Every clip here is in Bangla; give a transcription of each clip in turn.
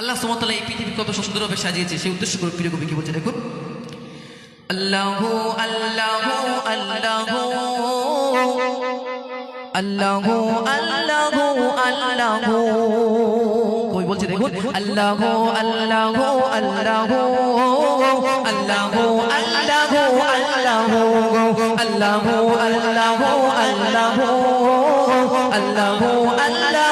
আল্লাহ সুমতলা এই পৃথিবী কত সুন্দরভাবে সাজিয়েছে সেই উদ্দেশ্য করে প্রিয় কবি কি বলছে দেখুন আল্লাহ আল্লাহ আল্লাহ আল্লাহ আল্লাহ আল্লাহ কই বলছে দেখুন আল্লাহ আল্লাহ আল্লাহ আল্লাহ আল্লাহ আল্লাহ আল্লাহ আল্লাহ আল্লাহ আল্লাহ আল্লাহ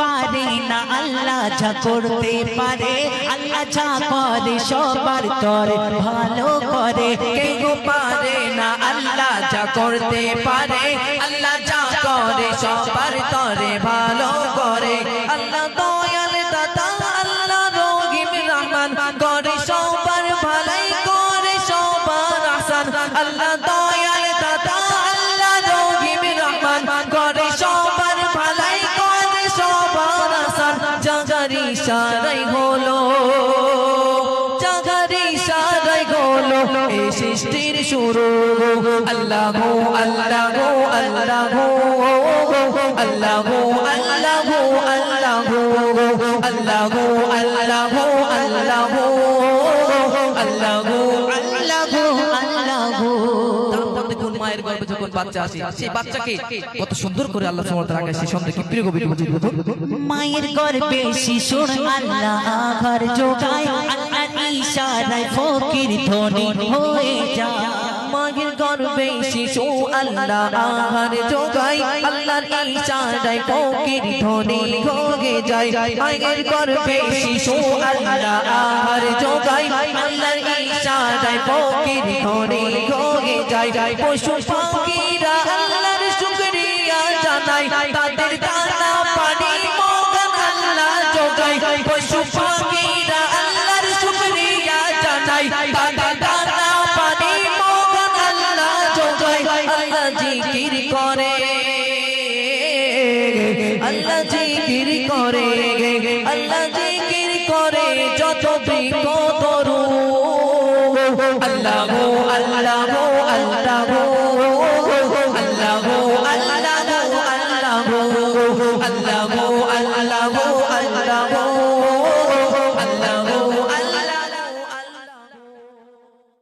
পারে না আল্লাহ যা করতে পারে, আল্লাহ যা করে সবার তরে ভালো করে। কে গো পারে না আল্লাহ যা করতে পারে, আল্লাহ যা করে সবার জাগারি সারাই হলো, জাগারি সারাই হলো এই সৃষ্টির শুরু। আল্লাহ আল্লাহ আল্লাহ আল্লাহ আল্লাহ আল্লাহ আল্লাহ আল্লাহ আল্লাহ আল্লাহ। মায়ের গর্ভে যখন বাচ্চা আসে সেই বাচ্চাকে কত সুন্দর করে আল্লাহ সুবহানাহু ওয়া তাআলা আকাশে সন্ধ্যে কি প্রিয় কবি মায়ের গর্ভে শিশুর আল্লাহ ঘর জোগায় আল্লাহ ইশারায় ফকির ধনী হয়ে যায় মায়ের গর্ভে শিশু আল্লাহ আহার যোগাই আল্লাহর ইশারায় ফকির ধনী হয়ে যায়। মায়ের গর্ভে শিশু আল্লাহ আহার যোগাই আল্লাহর ইশারায় ফকির ধনী হয়ে যায়। পশু পাখিরা আল্লাহর শুকরিয়া জানাই তাদের দানা পানি মগন আল্লাহ যোগাই পশু পাখিরা আল্লাহর শুকরিয়া জানাই তাদের দানা পানি মগন আল্লাহ যোগাই আল্লাহ জিকির করে। আল্লাহ জিকির করে। আল্লাহ Allahu Allahu